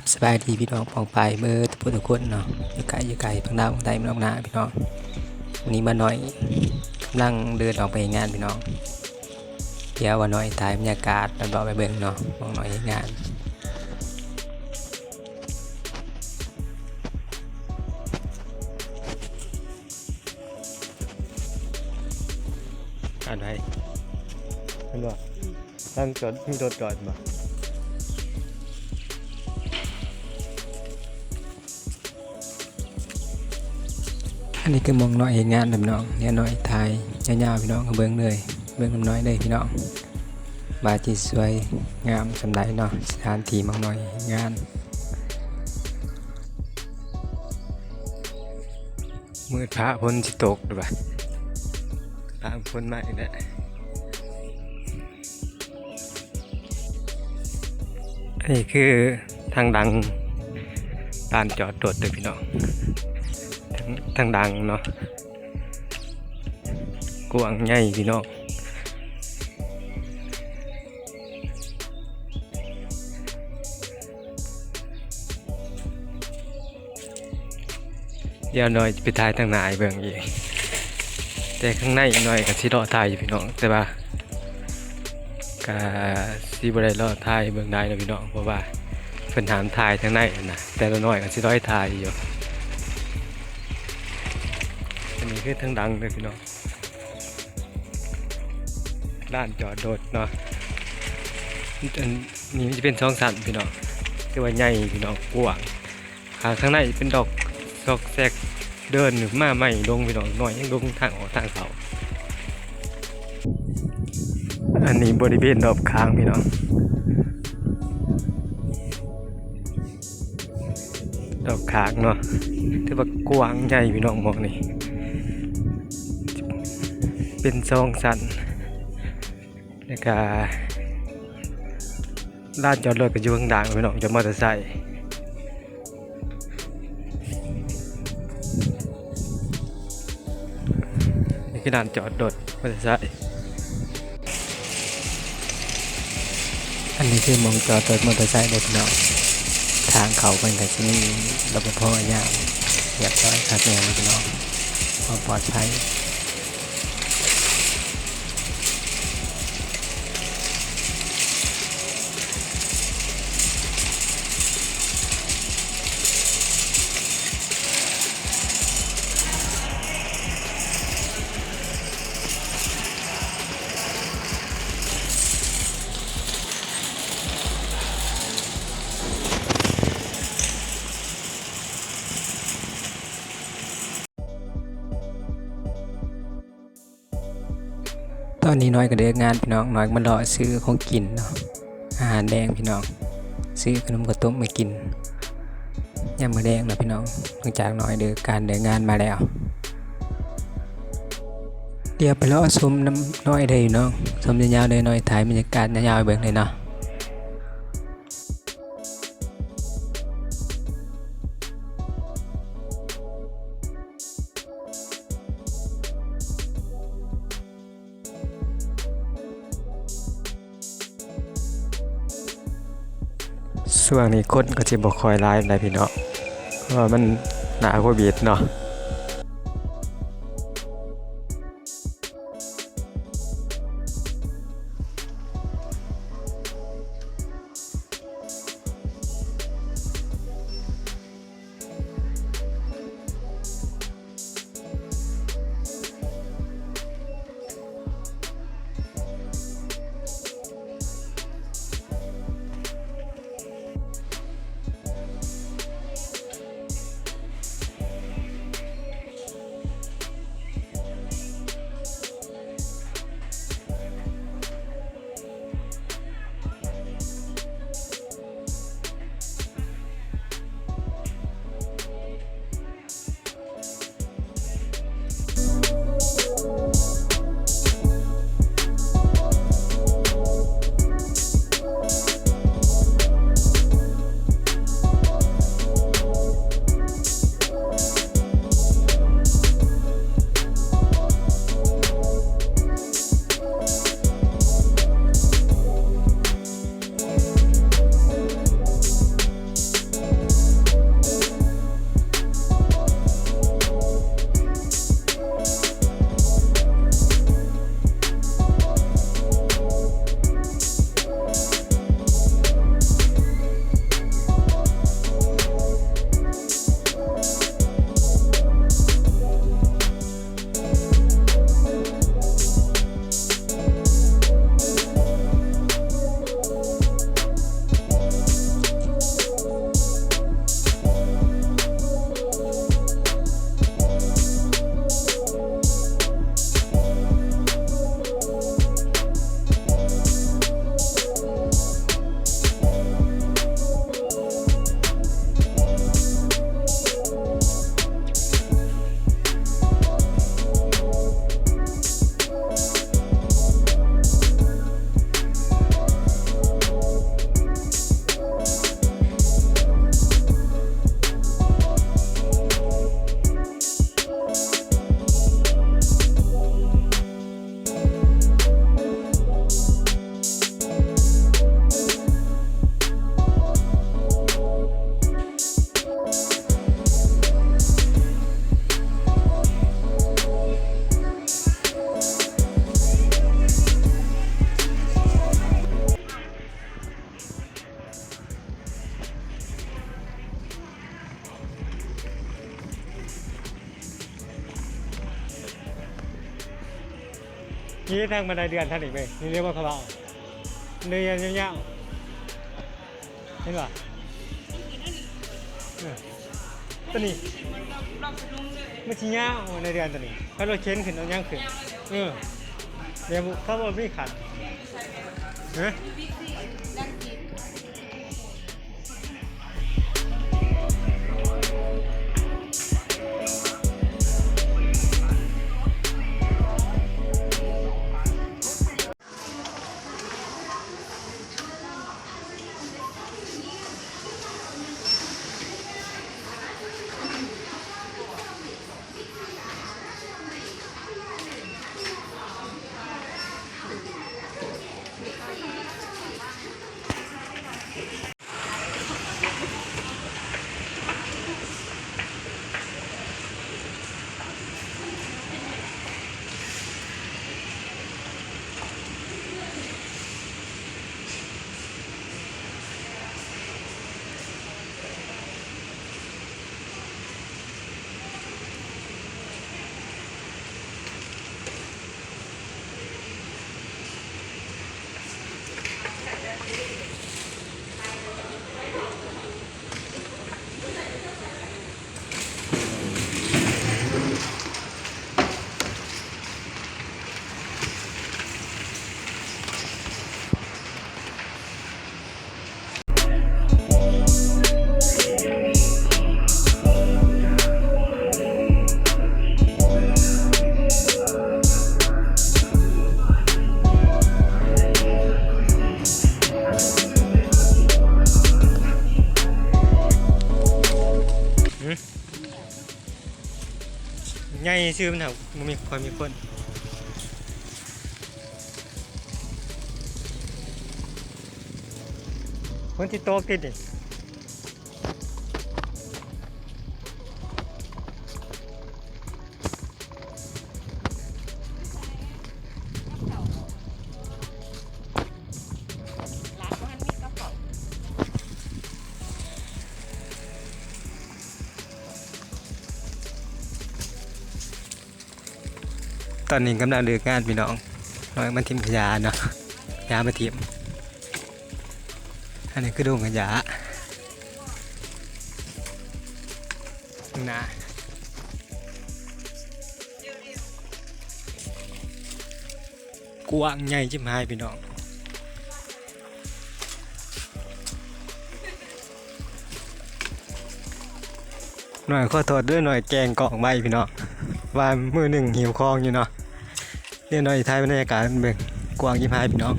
บสบายดีพี่น้องปองไปเบอร์ทุกคนทุกคนเนาะอยู่ไกลอยู่ไกลพังดาวพังไตพังนอกนาพี่น้องวันนี้มาหน่อยกำลังเดินออกไปงานพี่น้องเดี๋ยววันหน่อยถ่ายบรรยากาศแล้วบอกไปเบิ่งเนาะมองหน่อยงานอ่านไปเห็นบ่ตั้งจดมีรถจอดบ่ อันนี้คือมองน้อยเห็นงานนะพี่น้องเนี่ยน้อยทายยาวๆพี่น้องก็เบิ้งเลยเบิ้งน้ำน้อยเลยพี่น้องบาจีสวยงามสำได้เนาะสถานที่มองน้อยงานมืดพระพ้นสิตกหรือเปล่าพระพ้นมาอีกแล้วอันนี้คือทางดังลานจอดรถเลยพี่น้อง ทางดังเนาะกวางใหญ่พี่น้องเดี๋ยวหน่อยไปถ่ายทางไหนเบิ่งอีกแต่ข้างในหน่อยก็สิรอถ่ายอยู่พี่น้องแต่ว่าก็สิบ่ได้รอถ่ายเบิ่งได้นะพี่น้องเพราะว่าเพิ่นถามถ่ายทางในนะแต่ละหน่อยก็สิรอถ่ายอยู่ อันนี้คือทางดังเลยพี่น้องด้านจอดรถเนาะอันนี้มันจะเป็นช่องสันพี่น้องคือว่าใหญ่พี่น้องกว้างข้างข้างในเป็นดอกดอกแซกเดินหรือมาใหม่ลงพี่น้องหน่อยยังลงทางออกทางเขาอันนี้บริเวณรอบข้างพี่น้องดอกขางเนาะถือว่ากว้างใหญ่พี่น้องมองนี่ เป็นซองสันแล้วก็ลานจอดรถก็อยู่ข้างด่างพี่น้องจะมอเตอร์ไซค์นี่คือลานจอดรถมอเตอร์ไซค์อันนี้คือมองจอดรถมอเตอร์ไซค์เลยพี่น้องทางเขาเป็นกับที่นี่รปภย่างเรียบร้อยครับเนี่ยพี่น้องความปลอดภัย อนนี้น้อยก็เดินงานพี่น้องน้อยก็มารอซื้อของกินเนาะอาหารแดงพี่น้อง ซื้อขนมกระต้มมากินยามมื้อแดงนะพี่น้องหลังจากน้อยเดินการเดินงานมาแล้ว เดี๋ยวไปรอชมน้ำน้อยเลยเนาะชมยาวๆเลยน้อยถ่ายบรรยากาศยาวๆเบิ่งเลยเนาะ ช่วงนี้คนก็จะบอกคอยไลฟ์ได้พี่เนาะเพราะมันหนาโควิดเนาะ นี่ทางบันไดเดือนท่านอีกไหมนี่เรียกว่าเขาเอเรียนยาวเห็นป่ะตัวนี้มันชี้ยาวในเดือนตัวนี้เขาเราเช็นขึ้นเอาย่างขึ้นเออเดี๋ยวเขาบอกไม่ขัดเฮ้ ยใหญ่ชื่อมันเถอะมันมีความมีคนคนที่โต๊ะติดนี่ ตอนนี้กำลังเดือกงานพี่น้องน้อยมันทิมขยะเนาะยามาทิมอันนี้คือดงขยะนะกว้างใหญ่จิมหายพี่น้องหน่อยขอโทษด้วยหน่อยแกงกล่องใบพี่น้องว่ามือหนึ่งหิวคองอยู่เนาะ เรียนหน่อยท้ายบรรยากาศเบิ่งกว้างยิ้มหายพี่น้อง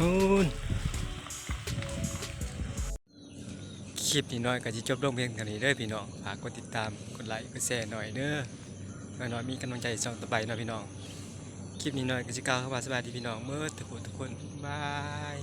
อูนคลิปนี้น้อยก็จะจบลงเพียงเท่านี้เด้อพี่น้องฝากกดติดตามกดไลค์กดแชร์หน่อยเด้อเพื่อน้อยมีกำลังใจส่องต่อไปนะพี่น้องคลิปนี้น้อยก็จะกล่าวคำว่าสบายดีพี่น้องเมื่อทุกคนทุกคนบาย